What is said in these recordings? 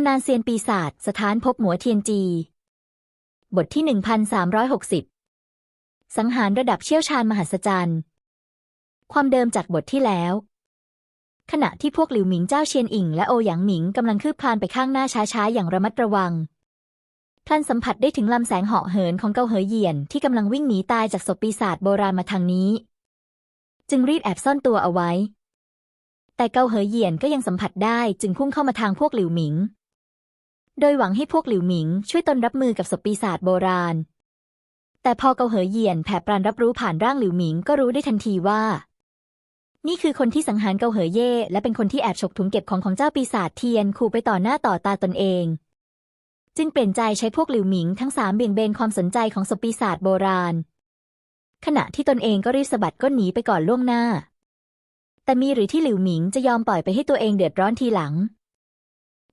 ำนานเซียนปีศาจสถานพบหมัวเทียนจี บทที่ 1360 สังหารระดับเชี่ยวชาญมหัศจรรย์ ความเดิมจากบทที่แล้ว ขณะที่พวกหลิวหมิงเจ้าเชียนอิงและโอหยางหมิงกำลังคืบคลานไปข้างหน้าช้าๆ อย่างระมัดระวังพลันสัมผัสได้ถึงลำแสงเหาะเหินของเกาเหยเหยียนที่กำลังวิ่งหนีตายจากศพปีศาจโบราณมาทางนี้ จึงรีบแอบซ่อนตัวเอาไว้ แต่เกาเหยเยียนก็ยังสัมผัสได้จึงพุ่งเข้ามาทางพวกหลิวหมิง โดยหวังให้พวกหลิวหมิงช่วยตนรับมือกับศพปีศาจโบราณ แต่พอเกาเหยเหยียนแผ่ปรานรับรู้ผ่านร่างหลิวหมิงก็รู้ได้ทันทีว่า นี่คือคนที่สังหารเกาเหยเย่และเป็นคนที่แอบฉกถุงเก็บของของเจ้าปีศาจเทียนขู่ไปต่อหน้าต่อตาตนเอง จึงเปลี่ยนใจใช้พวกหลิวหมิงทั้งสามเบี่ยงเบนความสนใจของศพปีศาจโบราณ ขณะที่ตนเองก็รีบสะบัดก้นหนีไปก่อนล่วงหน้า แต่มีหรือที่หลิวหมิงจะยอมปล่อยไปให้ตัวเองเดือดร้อนทีหลัง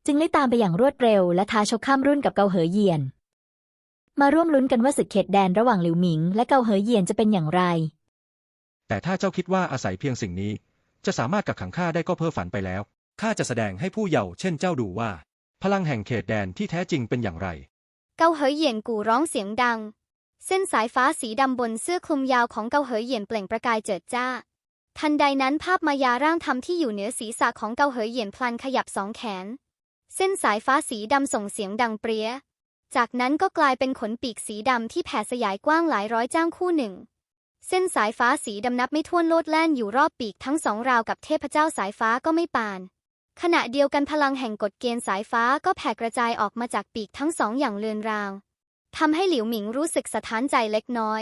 จึงได้ตามไปอย่างรวดเร็วและท้าชกข้ามรุ่นกับเกาเหยเหยียน มาร่วมลุ้นกันว่าศึกเขตแดนระหว่างหลิวหมิง และเกาเหยเหยียนจะเป็นอย่างไร แต่ถ้าเจ้าคิดว่าอาศัยเพียงสิ่งนี้ จะสามารถกักขังข้าได้ก็เพ้อฝันไปแล้วข้าจะแสดงให้ผู้เยาว์เช่นเจ้าดูว่า พลังแห่งเขตแดนที่แท้จริงเป็นอย่างไร เกาเหยเหยียนกู่ร้องเสียงดัง เส้นสายฟ้าสีดำบนเสื้อคลุมยาวของเกาเหยเหยียนเปล่งประกายเจิดจ้า ทันใดนั้นภาพมายาร่างธรรมที่อยู่เหนือศีรษะของเกาเหยเหยียนพลันขยับสองแขน เส้นสายฟ้าสีดำส่งเสียงดังเปรี้ย จากนั้นก็กลายเป็นขนปีกสีดำที่แผ่สยายกว้างหลายร้อยจ้างคู่หนึ่ง เส้นสายฟ้าสีดำนับไม่ถ้วนโลดแล่นอยู่รอบปีกทั้งสองราวกับเทพเจ้าสายฟ้าก็ไม่ปาน ขณะเดียวกันพลังแห่งกฎเกณฑ์สายฟ้าก็แผ่กระจายออกมาจากปีกทั้งสองอย่างเลือนรางทำให้หลิวหมิงรู้สึกสะท้านใจเล็กน้อย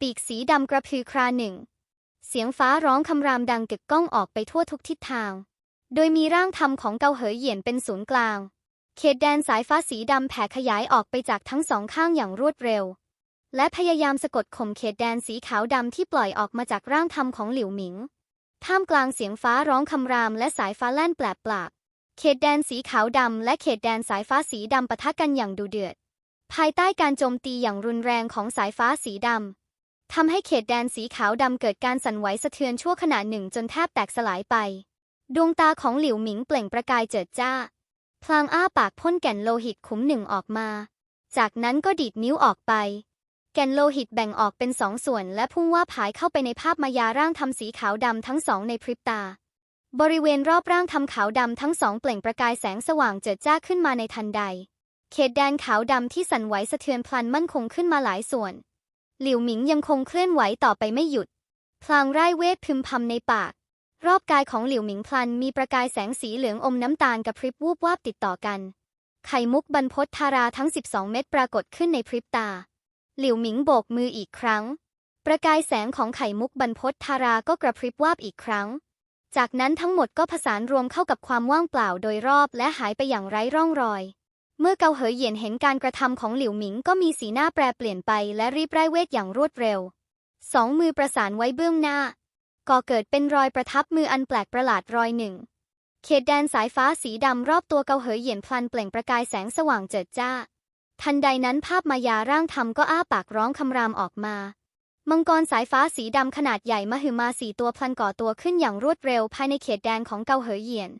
ปีกสีดำกระพือคราหนึ่ง เสียงฟ้าร้องคำรามดังกึกก้องออกไปทั่วทุกทิศทาง โดยมีร่างธรรมของเกาเหยเหยียนเป็นศูนย์กลาง เขตแดนสายฟ้าสีดำแผ่ขยายออกไปจากทั้งสองข้างอย่างรวดเร็ว และพยายามสะกดข่มเขตแดนสีขาวดำที่ปล่อยออกมาจากร่างธรรมของหลิวหมิง ท่ามกลางเสียงฟ้าร้องคำรามและสายฟ้าแล่นแปลบปลากเขตแดนสีขาวดำและเขตแดนสายฟ้าสีดำปะทะกันอย่างดุเดือด ภายใต้การโจมตีอย่างรุนแรงของสายฟ้าสีดำทำให้เขตแดนสีขาวดำเกิดการสั่นไหวสะเทือนชั่วขณะหนึ่งจนแทบแตกสลายไป ดวงตาของหลิวหมิงเปล่งประกายเจิดจ้า พลางอ้าปากพ่นแก่นโลหิตขุมหนึ่งออกมา จากนั้นก็ดีดนิ้วออกไป แก่นโลหิตแบ่งออกเป็นสองส่วน และพุ่งว่าผายเข้าไปในภาพมายาร่างทำสีขาวดำทั้งสองในพริบตา บริเวณรอบร่างทำขาวดำทั้งสองเปล่งประกายแสงสว่างเจิดจ้าขึ้นมาในทันใด เขตแดนขาวดำที่สั่นไหวสะเทือนพลันมั่นคงขึ้นมาหลายส่วน หลิวหมิงยังคงเคลื่อนไหวต่อไปไม่หยุด พลางไร้เวทพึมพำในปาก รอบกายของหลิวหมิงพลันมีประกายแสงสีเหลืองอมน้ำตาลกระพริบวูบวาบติดต่อกัน ไข่มุกบรรพตทาราทั้ง 12 เม็ดปรากฏขึ้นในพริบตา หลิวหมิงโบกมืออีกครั้ง ประกายแสงของไข่มุกบรรพตทาราก็กระพริบวาบอีกครั้ง จากนั้นทั้งหมดก็ผสานรวมเข้ากับความว่างเปล่าโดยรอบและหายไปอย่างไร้ร่องรอย เมื่อเกาเหยเหยียนเห็นการกระทำของหลิวหมิงก็มีสีหน้าแปรเปลี่ยนไปและรีบไร้เวทอย่างรวดเร็ว สองมือประสานไว้เบื้องหน้า ก่อเกิดเป็นรอยประทับมืออันแปลกประหลาดรอยหนึ่ง เขตแดนสายฟ้าสีดำรอบตัวเกาเหยเหยียนพลันเปล่งประกายแสงสว่างเจิดจ้า ทันใดนั้นภาพมายาร่างธรรมก็อ้าปากร้องคำรามออกมา มังกรสายฟ้าสีดำขนาดใหญ่มหึมาสีตัวพลันก่อตัวขึ้นอย่างรวดเร็วภายในเขตแดนของเกาเหยเหยียน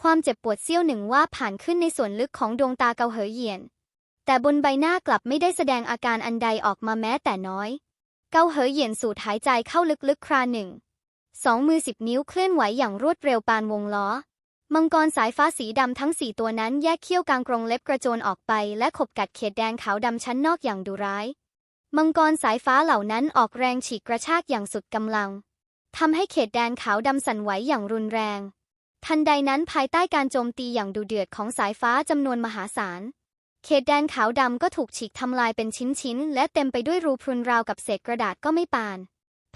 ความเจ็บปวดเสี้ยวหนึ่งว่าผ่านขึ้นในส่วนลึกของดวงตาเกาเหยเหยียน แต่บนใบหน้ากลับไม่ได้แสดงอาการอันใดออกมาแม้แต่น้อย เกาเหยเหยียนสูดหายใจเข้าลึกๆคราหนึ่ง สองมือสิบนิ้วเคลื่อนไหวอย่างรวดเร็วปานวงล้อ มังกรสายฟ้าสีดำทั้งสี่ตัวนั้นแยกเขี้ยวกลางกรงเล็บกระโจนออกไป และขบกัดเขตแดนขาวดำชั้นนอกอย่างดุร้าย มังกรสายฟ้าเหล่านั้นออกแรงฉีกกระชากอย่างสุดกำลังทำให้เขตแดนขาวดำสั่นไหวอย่างรุนแรง ทันใดนั้นภายใต้การโจมตีอย่างดุเดือดของสายฟ้าจำนวนมหาศาล เขตแดนขาวดำก็ถูกฉีกทำลายเป็นชิ้นๆ และเต็มไปด้วยรูพรุนราวกับเศษกระดาษก็ไม่ปาน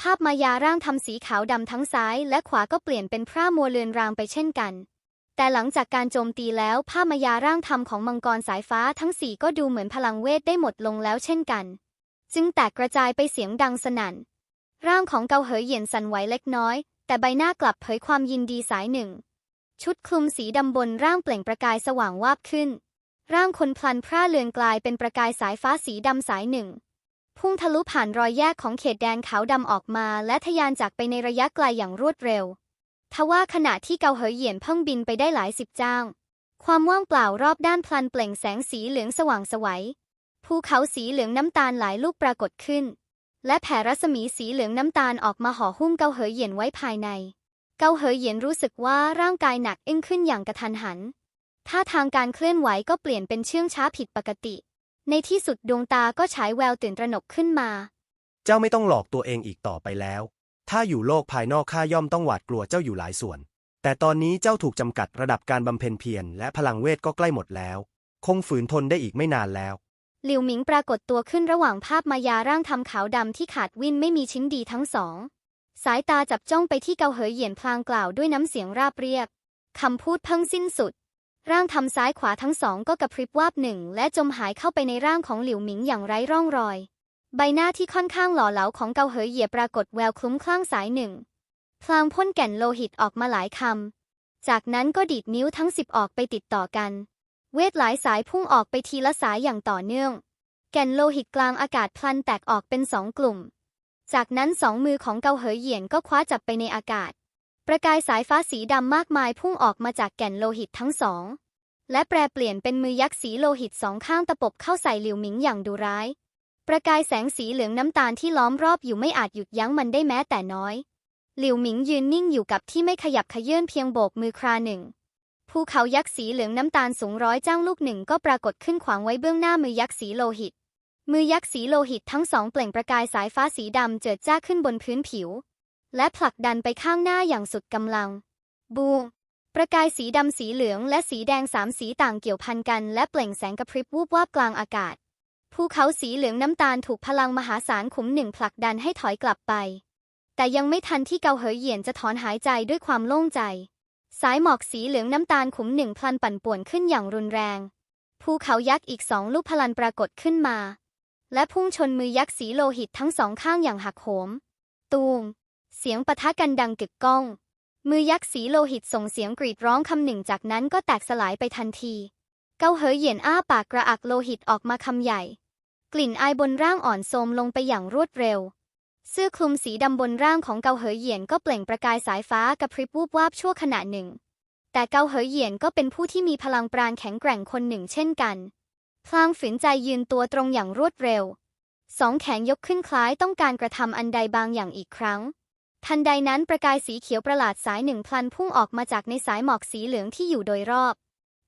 ภาพมายาร่างทำสีขาวดำทั้งซ้ายและขวาก็เปลี่ยนเป็นพร่ามัวเลือนรางไปเช่นกัน แต่หลังจากการโจมตีแล้วภาพมายาร่างธรรมของมังกรสายฟ้าทั้งสี่ก็ดูเหมือนพลังเวทได้หมดลงแล้วเช่นกัน จึงแตกกระจายไปเสียงดังสนั่น ร่างของเกาเหยเหยียนสั่นไหวเล็กน้อย แต่ใบหน้ากลับเผยความยินดีสายหนึ่ง ชุดคลุมสีดำบนร่างเปล่งประกายสว่างวาบขึ้น ร่างคนพลันพร่าเลือนกลายเป็นประกายสายฟ้าสีดำสายหนึ่ง พุ่งทะลุผ่านรอยแยกของเขตแดนขาวดำออกมา และทะยานจากไปในระยะไกลอย่างรวดเร็ว ทว่าขณะที่เกาเหยเหยียนเพิ่งบินไปได้หลายสิบจ้าง ความว่างเปล่ารอบด้านพลันเปล่งแสงสีเหลืองสว่างสวัยภูเขาสีเหลืองน้ำตาลหลายลูกปรากฏขึ้น และแผ่รัศมีสีเหลืองน้ำตาลออกมาห่อหุ้มเกาเหยเหยียนไว้ภายใน เกาเหยเหยียนรู้สึกว่าร่างกายหนักอึ้งขึ้นอย่างกระทันหันท่าทางการเคลื่อนไหวก็เปลี่ยนเป็นเชื่องช้าผิดปกติ ในที่สุดดวงตาก็ฉายแววตื่นตระหนกขึ้นมา เจ้าไม่ต้องหลอกตัวเองอีกต่อไปแล้ว ถ้าอยู่โลกภายนอกข้าย่อมต้องหวาดกลัวเจ้าอยู่หลายส่วน แต่ตอนนี้เจ้าถูกจำกัดระดับการบำเพ็ญเพียรและพลังเวทก็ใกล้หมดแล้ว คงฝืนทนได้อีกไม่นานแล้ว หลิวหมิงปรากฏตัวขึ้นระหว่างภาพมายาร่างทำขาวดำที่ขาดวิ่นไม่มีชิ้นดีทั้งสอง สายตาจับจ้องไปที่เกาเหยเหยียนพลางกล่าวด้วยน้ำเสียงราบเรียบคำพูดเพิ่งสิ้นสุด ร่างทำซ้ายขวาทั้งสองก็กระพริบวาบหนึ่ง และจมหายเข้าไปในร่างของหลิวหมิงอย่างไร้ร่องรอย ใบหน้าที่ค่อนข้างหล่อเหลาของเกาเหยเหยียปรากฏแววคลุ้มคลั่งสายหนึ่งพลางพ่นแก่นโลหิตออกมาหลายคำ จากนั้นก็ดีดนิ้วทั้งสิบออกไปติดต่อกัน เวทหลายสายพุ่งออกไปทีละสายอย่างต่อเนื่อง แก่นโลหิตกลางอากาศพลันแตกออกเป็นสองกลุ่ม จากนั้นสองมือของเกาเหยเหยียนก็คว้าจับไปในอากาศ ประกายสายฟ้าสีดำมากมายพุ่งออกมาจากแก่นโลหิตทั้งสอง และแปรเปลี่ยนเป็นมือยักษ์สีโลหิตสองข้างตะปบเข้าใส่หลิวหมิงอย่างดุร้าย ประกายแสงสีเหลืองน้ำตาลที่ล้อมรอบอยู่ไม่อาจหยุดยั้งมันได้แม้แต่น้อย หลิวหมิงยืนนิ่งอยู่กับที่ไม่ขยับขยื่นเพียงโบกมือคราหนึ่งภูเขายักษ์สีเหลืองน้ำตาลสูงร้อยจ้างลูกหนึ่งก็ปรากฏขึ้นขวางไว้เบื้องหน้ามือยักษ์สีโลหิต มือยักษ์สีโลหิตทั้งสองเปล่งประกายสายฟ้าสีดำเจิดจ้าขึ้นบนพื้นผิว และผลักดันไปข้างหน้าอย่างสุดกำลัง บูมประกายสีดำสีเหลืองและสีแดงสามสีต่างเกี่ยวพันกัน และเปล่งแสงกระพริบวูบวาบกลางอากาศ ภูเขาสีเหลืองน้ำตาลถูกพลังมหาศาลขุมหนึ่งผลักดันให้ถอยกลับไป แต่ยังไม่ทันที่เกาเหยเหยียนจะถอนหายใจด้วยความโล่งใจ สายหมอกสีเหลืองน้ำตาลขุมหนึ่งพลันปั่นป่วนขึ้นอย่างรุนแรง ภูเขายักษ์อีกสองลูกพลันปรากฏขึ้นมา และพุ่งชนมือยักษ์สีโลหิตทั้งสองข้างอย่างหักโหม ตูม เสียงปะทะกันดังกึกก้อง มือยักษ์สีโลหิตส่งเสียงกรีดร้องคำหนึ่งจากนั้นก็แตกสลายไปทันที เกาเหยเหยียนอ้าปากกระอักโลหิตออกมาคำใหญ่ กลิ่นอายบนร่างอ่อนโทรมลงไปอย่างรวดเร็วเสื้อคลุมสีดำบนร่างของเกาเหยเหยียนก็เปล่งประกายสายฟ้ากระพริบวูบวาบชั่วขณะหนึ่ง แต่เกาเหยเหยียนก็เป็นผู้ที่มีพลังปราณแข็งแกร่งคนหนึ่งเช่นกัน พลางฝืนใจยืนตัวตรงอย่างรวดเร็ว สองแขนยกขึ้นคล้ายต้องการกระทำอันใดบางอย่างอีกครั้ง ทันใดนั้นประกายสีเขียวประหลาดสายหนึ่งพลันพุ่งออกมาจากในสายหมอกสีเหลืองที่อยู่โดยรอบ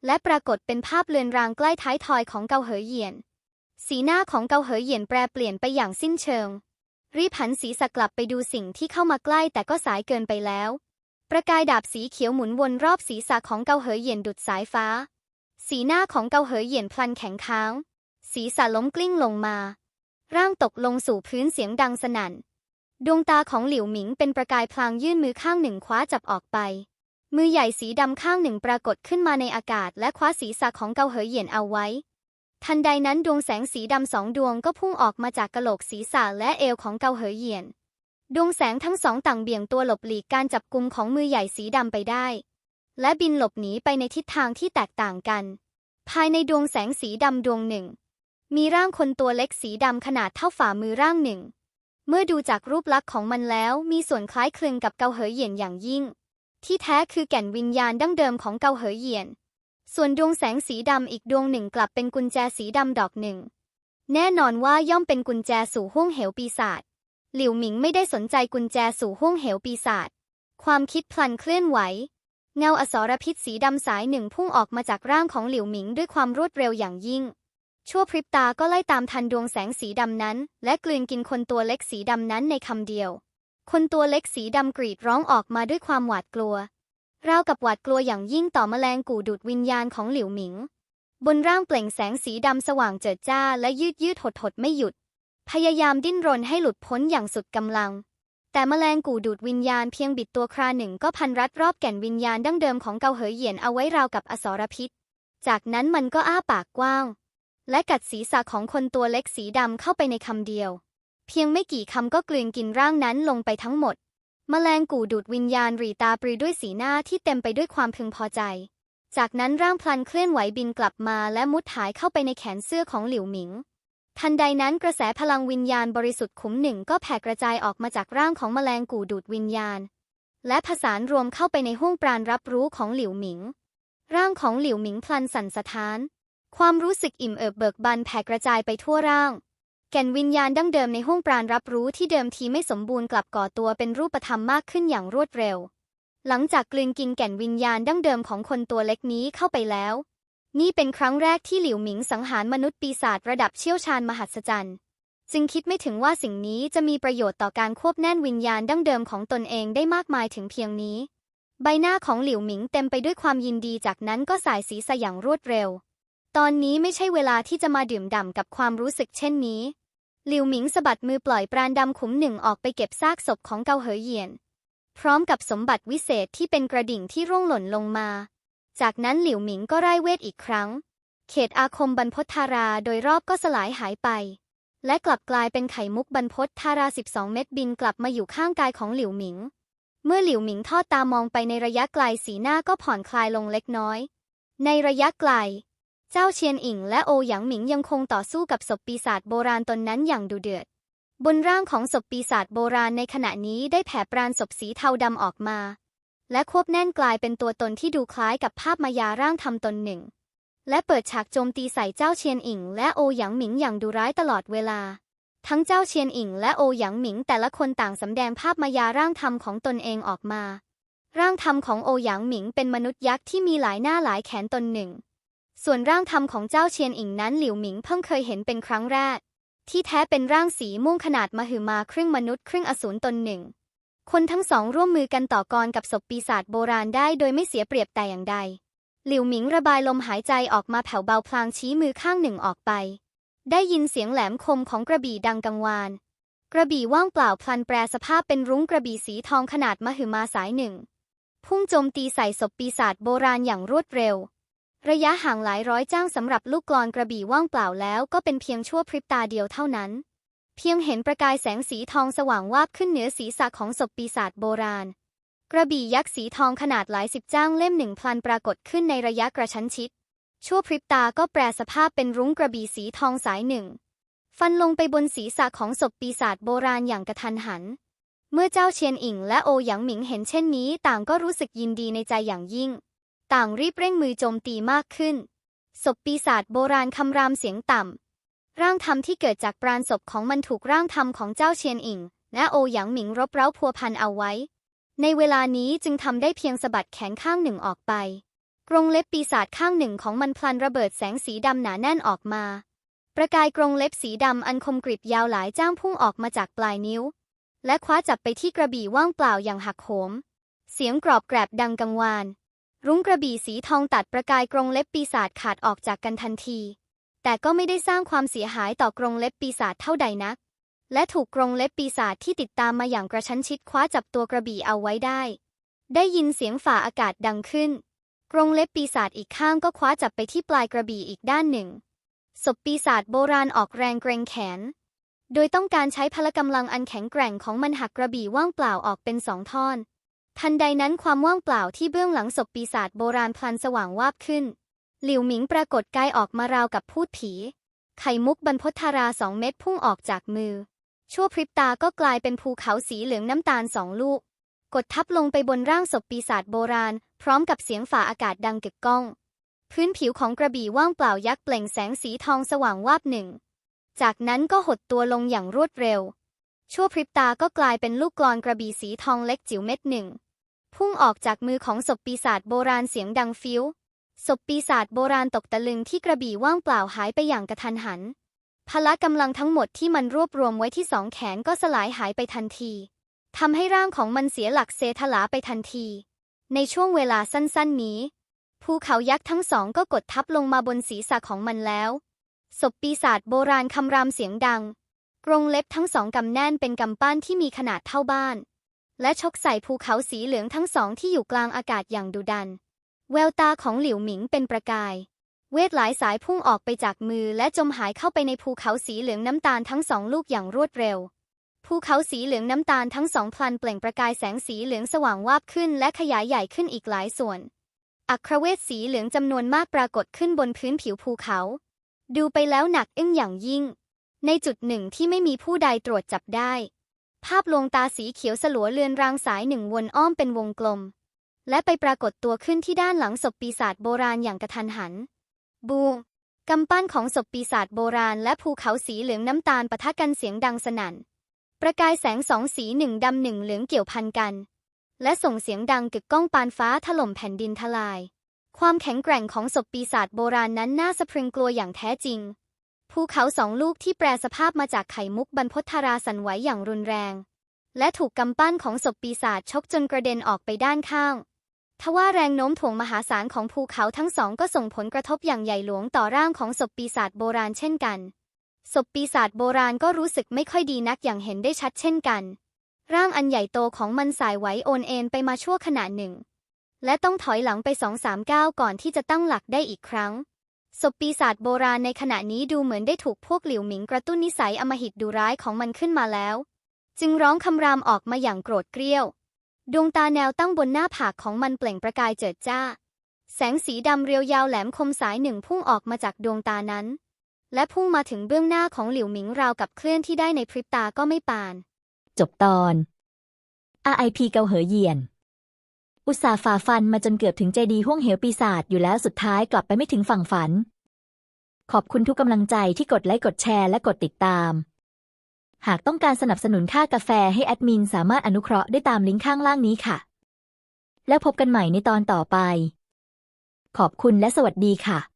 และปรากฏเป็นภาพเลือนรางใกล้ท้ายทอยของเกาเหยเหยียน สีหน้าของเกาเหยเหยียนแปรเปลี่ยนไปอย่างสิ้นเชิง รีบหันศีรษะกลับไปดูสิ่งที่เข้ามาใกล้แต่ก็สายเกินไปแล้ว ประกายดาบสีเขียวหมุนวนรอบศีรษะของเกาเหยเหยียนดุดสายฟ้า สีหน้าของเกาเหยเหยียนพลันแข็งค้าง ศีรษะล้มกลิ้งลงมา ร่างตกลงสู่พื้นเสียงดังสนั่น ดวงตาของหลิวหมิงเป็นประกายพลางยื่นมือข้างหนึ่งคว้าจับออกไป มือใหญ่สีดำข้างหนึ่งปรากฏขึ้นมาในอากาศ และคว้าศีรษะของเกาเหยเหยียนเอาไว้ ทันใดนั้นดวงแสงสีดำสองดวงก็พุ่งออกมาจากกะโหลกศีรษะและเอวของเกาเหยเหยียน ดวงแสงทั้งสองต่างเบี่ยงตัวหลบหลีกการจับกุมของมือใหญ่สีดำไปได้ และบินหลบหนีไปในทิศทางที่แตกต่างกัน ภายในดวงแสงสีดำดวงหนึ่ง มีร่างคนตัวเล็กสีดำขนาดเท่าฝ่ามือร่างหนึ่ง เมื่อดูจากรูปลักษณ์ของมันแล้วมีส่วนคล้ายคลึงกับเกาเหยเหยียนอย่างยิ่ง ที่แท้คือแก่นวิญญาณดั้งเดิมของเกาเหยเหยียน ส่วนดวงแสงสีดำอีกดวงหนึ่งกลับเป็นกุญแจสีดำดอกหนึ่ง แน่นอนว่าย่อมเป็นกุญแจสู่ห้วงเหวปีศาจหลิวหมิงไม่ได้สนใจกุญแจสู่ห้วงเหวปีศาจความคิดพลันเคลื่อนไหว เงาอสรพิษสีดำสายหนึ่งพุ่งออกมาจากร่างของหลิวหมิงด้วยความรวดเร็วอย่างยิ่ง ชั่วพริบตาก็ไล่ตามทันดวงแสงสีดำนั้น และกลืนกินคนตัวเล็กสีดำนั้นในคำเดียว คนตัวเล็กสีดำกรีดร้องออกมาด้วยความหวาดกลัวราวกับหวาดกลัวอย่างยิ่งต่อแมลงกู่ดูดวิญญาณของหลิวหมิง บนร่างเปล่งแสงสีดำสว่างเจิดจ้าและยืดยืดหดหดไม่หยุด พยายามดิ้นรนให้หลุดพ้นอย่างสุดกำลัง แต่แมลงกู่ดูดวิญญาณเพียงบิดตัวคราหนึ่งก็พันรัดรอบแก่นวิญญาณดั้งเดิมของเกาเหยเหยียนเอาไว้ราวกับอสรพิษ จากนั้นมันก็อ้าปากกว้าง และกัดศีรษะของคนตัวเล็กสีดำเข้าไปในคำเดียว เพียงไม่กี่คำก็กลืนกินร่างนั้นลงไปทั้งหมดแมลงกู่ดูดวิญญาณรีตาปรีด้วยสีหน้าที่เต็มไปด้วยความพึงพอใจ จากนั้นร่างพลันเคลื่อนไหวบินกลับมาและมุดหายเข้าไปในแขนเสื้อของหลิวหมิง ทันใดนั้นกระแสพลังวิญญาณบริสุทธิ์ขุมหนึ่งก็แผ่กระจายออกมาจากร่างของแมลงกู่ดูดวิญญาณ และผสานรวมเข้าไปในห้วงปราณรับรู้ของหลิวหมิง ร่างของหลิวหมิงพลันสั่นสะท้าน ความรู้สึกอิ่มเอิบเบิกบานแผ่กระจายไปทั่วร่าง แก่นวิญญาณดั้งเดิมในห้องปราณรับรู้ที่เดิมทีไม่สมบูรณ์กลับก่อตัวเป็นรูปธรรมมากขึ้นอย่างรวดเร็ว หลังจากกลืนกินแก่นวิญญาณดั้งเดิมของคนตัวเล็กนี้เข้าไปแล้ว นี่เป็นครั้งแรกที่หลิวหมิงสังหารมนุษย์ปีศาจระดับเชี่ยวชาญมหัศจรรย์จึงคิดไม่ถึงว่าสิ่งนี้จะมีประโยชน์ต่อการควบแน่นวิญญาณดั้งเดิมของตนเองได้มากมายถึงเพียงนี้ ใบหน้าของหลิวหมิงเต็มไปด้วยความยินดีจากนั้นก็สายสีสอย่างรวดเร็ว ตอนนี้ไม่ใช่เวลาที่จะมาดื่มด่ำกับความรู้สึกเช่นนี้หลิวหมิงสะบัดมือปล่อยปราณดำขุมหนึ่งออกไปเก็บซากศพของเกาเหอเหยียน พร้อมกับสมบัติวิเศษที่เป็นกระดิ่งที่ร่วงหล่นลงมา จากนั้นหลิวหมิงก็ไร้เวทอีกครั้ง เขตอาคมบรรพตธาราโดยรอบก็สลายหายไป และกลับกลายเป็นไข่มุกบรรพตธารา 12 เม็ดบินกลับมาอยู่ข้างกายของหลิวหมิง เมื่อหลิวหมิงทอดตามองไปในระยะไกลสีหน้าก็ผ่อนคลายลงเล็กน้อย ในระยะไกล เจ้าเชียนอิงและโอหยางหมิงยังคงต่อสู้กับศพปีศาจโบราณตนนั้นอย่างดุเดือด บนร่างของศพปีศาจโบราณในขณะนี้ได้แผ่ปราณศพสีเทาดำออกมา และควบแน่นกลายเป็นตัวตนที่ดูคล้ายกับภาพมายาร่างทำตนหนึ่ง และเปิดฉากโจมตีใส่เจ้าเชียนอิงและโอหยางหมิงอย่างดุร้ายตลอดเวลา ทั้งเจ้าเชียนอิงและโอหยางหมิงแต่ละคนต่างสำแดงภาพมายาร่างธรรมของตนเองออกมา ร่างธรรมของโอหยางหมิงเป็นมนุษย์ยักษ์ที่มีหลายหน้าหลายแขนตนหนึ่ง ส่วนร่างธรรมของเจ้าเชียนอิงนั้นหลิวหมิงเพิ่งเคยเห็นเป็นครั้งแรก ที่แท้เป็นร่างสีม่วงขนาดมหึมาครึ่งมนุษย์ครึ่งอสูรตนหนึ่ง คนทั้งสองร่วมมือกันต่อกรกับศพปีศาจโบราณได้โดยไม่เสียเปรียบแต่อย่างใด หลิวหมิงระบายลมหายใจออกมาแผ่วเบาพลางชี้มือข้างหนึ่งออกไป ได้ยินเสียงแหลมคมของกระบี่ดังกังวาน กระบี่ว่างเปล่าพลันแปรสภาพเป็นรุ้งกระบี่สีทองขนาดมหึมาสายหนึ่ง พุ่งโจมตีใส่ศพปีศาจโบราณอย่างรวดเร็ว ระยะห่างหลายร้อยจ้างสำหรับลูกกลอนกระบี่ว่างเปล่าแล้วก็เป็นเพียงชั่วพริบตาเดียวเท่านั้น เพียงเห็นประกายแสงสีทองสว่างวาบขึ้นเหนือศีรษะของศพปีศาจโบราณ กระบี่ยักษ์สีทองขนาดหลายสิบจ้างเล่มหนึ่งพลันปรากฏขึ้นในระยะกระชั้นชิด ชั่วพริบตาก็แปรสภาพเป็นรุ้งกระบี่สีทองสายหนึ่ง ฟันลงไปบนศีรษะของศพปีศาจโบราณอย่างกระทันหัน เมื่อเจ้าเชียนอิงและโอหยางหมิงเห็นเช่นนี้ ต่างก็รู้สึกยินดีในใจอย่างยิ่ง ต่างรีบเร่งมือโจมตีมากขึ้น ศพปีศาจโบราณคำรามเสียงต่ำ ร่างธรรมที่เกิดจากปราณศพของมันถูกร่างธรรมของเจ้าเชียนอิงและโอหยางหมิงรบเร้าพัวพันเอาไว้ ในเวลานี้จึงทำได้เพียงสะบัดแขนข้างหนึ่งออกไปกรงเล็บปีศาจข้างหนึ่งของมันพลันระเบิดแสงสีดำหนาแน่นออกมา ประกายกรงเล็บสีดำอันคมกริบยาวหลายจ้างพุ่งออกมาจากปลายนิ้ว และคว้าจับไปที่กระบี่ว่างเปล่าอย่างหักโหม เสียงกรอบแกรบดังกังวาน รุ้งกระบี่สีทองตัดประกายกรงเล็บปีศาจขาดออกจากกันทันที แต่ก็ไม่ได้สร้างความเสียหายต่อกรงเล็บปีศาจเท่าใดนัก และถูกกรงเล็บปีศาจที่ติดตามมาอย่างกระชั้นชิดคว้าจับตัวกระบี่เอาไว้ได้ ได้ยินเสียงฝ่าอากาศดังขึ้น กรงเล็บปีศาจอีกข้างก็คว้าจับไปที่ปลายกระบี่อีกด้านหนึ่งศพปีศาจโบราณออกแรงเกรงแขน โดยต้องการใช้พละกำลังอันแข็งแกร่งของมันหักกระบี่ว่างเปล่าออกเป็นสองท่อน ทันใดนั้นความว่างเปล่าที่เบื้องหลังศพปีศาจโบราณพลันสว่างวาบขึ้น หลิวหมิงปรากฏกายออกมาราวกับพูดผี ไข่มุกบรรพตธาราสองเม็ดพุ่งออกจากมือ ชั่วพริบตาก็กลายเป็นภูเขาสีเหลืองน้ำตาลสองลูก กดทับลงไปบนร่างศพปีศาจโบราณ พร้อมกับเสียงฝ่าอากาศดังกึกก้อง พื้นผิวของกระบี่ว่างเปล่ายักษ์เปล่งแสงสีทองสว่างวาบหนึ่ง จากนั้นก็หดตัวลงอย่างรวดเร็ว ชั่วพริบตาก็กลายเป็นลูกกลอนกระบี่สีทองเล็กจิ๋วเม็ดหนึ่ง พุ่งออกจากมือของศพปีศาจโบราณเสียงดังฟิวศพปีศาจโบราณตกตะลึงที่กระบี่ว่างเปล่าหายไปอย่างกระทันหัน พละกำลังทั้งหมดที่มันรวบรวมไว้ที่สองแขนก็สลายหายไปทันทีทำให้ร่างของมันเสียหลักเซทลาไปทันที ในช่วงเวลาสั้นๆนี้ ภูเขายักษ์ทั้งสองก็กดทับลงมาบนศีรษะของมันแล้วศพปีศาจโบราณคำรามเสียงดัง กรงเล็บทั้งสองกำแน่นเป็นกำปั้นที่มีขนาดเท่าบ้าน และชกใส่ภูเขาสีเหลืองทั้งสองที่อยู่กลางอากาศอย่างดุดัน แววตาของหลิวหมิงเป็นประกาย เวทหลายสายพุ่งออกไปจากมือและจมหายเข้าไปในภูเขาสีเหลืองน้ำตาลทั้งสองลูกอย่างรวดเร็ว ภูเขาสีเหลืองน้ำตาลทั้งสองพลันเปล่งประกายแสงสีเหลืองสว่างวาบขึ้นและขยายใหญ่ขึ้นอีกหลายส่วน อัครเวทสีเหลืองจำนวนมากปรากฏขึ้นบนพื้นผิวภูเขา ดูไปแล้วหนักอึ้งอย่างยิ่ง ในจุดหนึ่งที่ไม่มีผู้ใดตรวจจับได้ ภาพลวงตาสีเขียวสลัวเลือนรางสายหนึ่งวนอ้อมเป็นวงกลม และไปปรากฏตัวขึ้นที่ด้านหลังศพปีศาจโบราณอย่างกระทันหัน บูมกำปั้นของศพปีศาจโบราณและภูเขาสีเหลืองน้ำตาลปะทะกันเสียงดังสนั่น ประกายแสงสองสีหนึ่งดำหนึ่งเหลืองเกี่ยวพันกัน และส่งเสียงดังกึกก้องปานฟ้าถล่มแผ่นดินทลาย ความแข็งแกร่งของศพปีศาจโบราณนั้นน่าสะพรึงกลัวอย่างแท้จริง ภูเขาสองลูกที่แปรสภาพมาจากไข่มุกบรรพตธาราสั่นไหวอย่างรุนแรง และถูกกำปั้นของศพปีศาจชกจนกระเด็นออกไปด้านข้างทว่าแรงโน้มถ่วงมหาศาลของภูเขาทั้งสองก็ส่งผลกระทบอย่างใหญ่หลวงต่อร่างของศพปีศาจโบราณเช่นกัน ศพปีศาจโบราณก็รู้สึกไม่ค่อยดีนักอย่างเห็นได้ชัดเช่นกัน ร่างอันใหญ่โตของมันสายไหวโอนเอ็นไปมาชั่วขณะหนึ่ง และต้องถอยหลังไปสองสามก้าวก่อนที่จะตั้งหลักได้อีกครั้ง ศพปีศาจโบราณในขณะนี้ดูเหมือนได้ถูกพวกหลิวหมิงกระตุ้นนิสัยอมหิตดุร้ายของมันขึ้นมาแล้ว จึงร้องคำรามออกมาอย่างโกรธเกรี้ยว ดวงตาแนวตั้งบนหน้าผากของมันเปล่งประกายเจิดจ้า แสงสีดำเรียวยาวแหลมคมสายหนึ่งพุ่งออกมาจากดวงตานั้น และพุ่งมาถึงเบื้องหน้าของหลิวหมิงราวกับเคลื่อนที่ได้ในพริบตาก็ไม่ปาน จบตอน RIP เกาเหอเหยียน อุตสาห์ฝ่าฟันมาจนเกือบถึงเจดีห้วงเหวปีศาจอยู่แล้วสุดท้ายกลับไปไม่ถึงฝั่งฝัน ขอบคุณทุกกำลังใจที่กดไลค์กดแชร์และกดติดตาม หากต้องการสนับสนุนค่ากาแฟให้แอดมินสามารถอนุเคราะห์ได้ตามลิงก์ข้างล่างนี้ค่ะ แล้วพบกันใหม่ในตอนต่อไป ขอบคุณและสวัสดีค่ะ